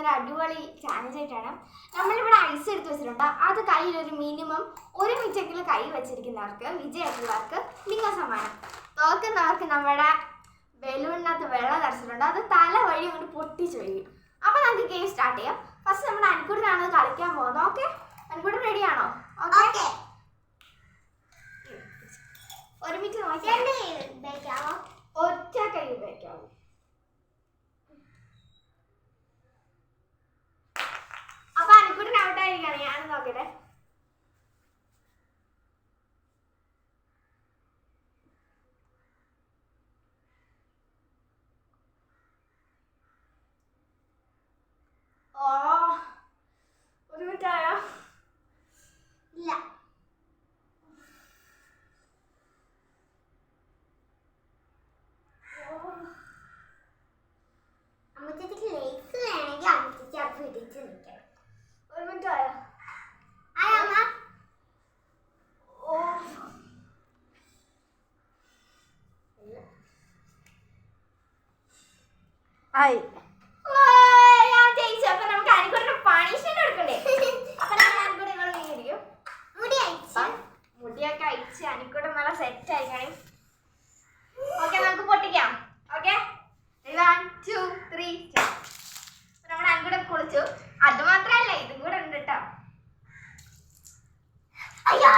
ഇന്നൊരു അടിപൊളി ചാലഞ്ച് ആയിട്ടാണ്. നമ്മളിവിടെ ഐസ് എടുത്ത് വെച്ചിട്ടുണ്ട്. അത് കയ്യിൽ ഒരു മിനിമം ഒരു മിനിറ്റെങ്കിലും കൈ വെച്ചിരിക്കുന്നവർക്ക് വിജയമായിട്ടുള്ളവർക്ക് ലിംഗ സമ്മാനം. തോക്കുന്നവർക്ക് നമ്മുടെ ബലൂണിനകത്ത് വെള്ളം തടച്ചിട്ടുണ്ട് അത് തല വഴി അങ്ങോട്ട് പൊട്ടിച്ച് വയ്ക്കും അപ്പൊ നമുക്ക് ഗെയിം സ്റ്റാർട്ട് ചെയ്യാം. ഫസ്റ്റ് നമ്മുടെ അൻകുടനാണ് കളിക്കാൻ പോകുന്നത്. ഓക്കെ അൻകുട്ടൻ റെഡിയാണോ ഓക്കെ ഒരു മിനിറ്റ് നോക്കിയാൽ ഒറ്റ കൈ ഉപയോഗിക്കാവൂ അപ്പൊ അനിക്കുട്ടൻ ആയിരിക്കാണ് ഞാൻ നോക്കട്ടെ അമ്മച്ചക്ക് ലേസ് വേണമെങ്കിൽ അമ്മച്ചക്ക് അത് പിടിച്ച് നിൽക്കണം. ഒരു മിനിറ്റ് ആയോ ആയി ഞാൻ ജയിച്ചു. അപ്പൊ നമുക്ക് അനുകൂടെ പണിഷ്മെന്റ് കൊടുക്കണ്ടേ? അപ്പൊ നമ്മൾ അനുകൂടെ ഇവിടെ മുടി അയച്ചു മുടിയൊക്കെ അയച്ച് അനുകൂടെ നല്ല സെറ്റ് ആയിക്കണേ ഓക്കെ നമുക്ക് പൊട്ടിക്കാം. ഓക്കെ വൺ ടു ത്രീ നമ്മുടെ അനുകൂടെ കുളിച്ചു. അത് മാത്രല്ല ഇതും കൂടെ ഉണ്ട് കേട്ടോ അയ്യോ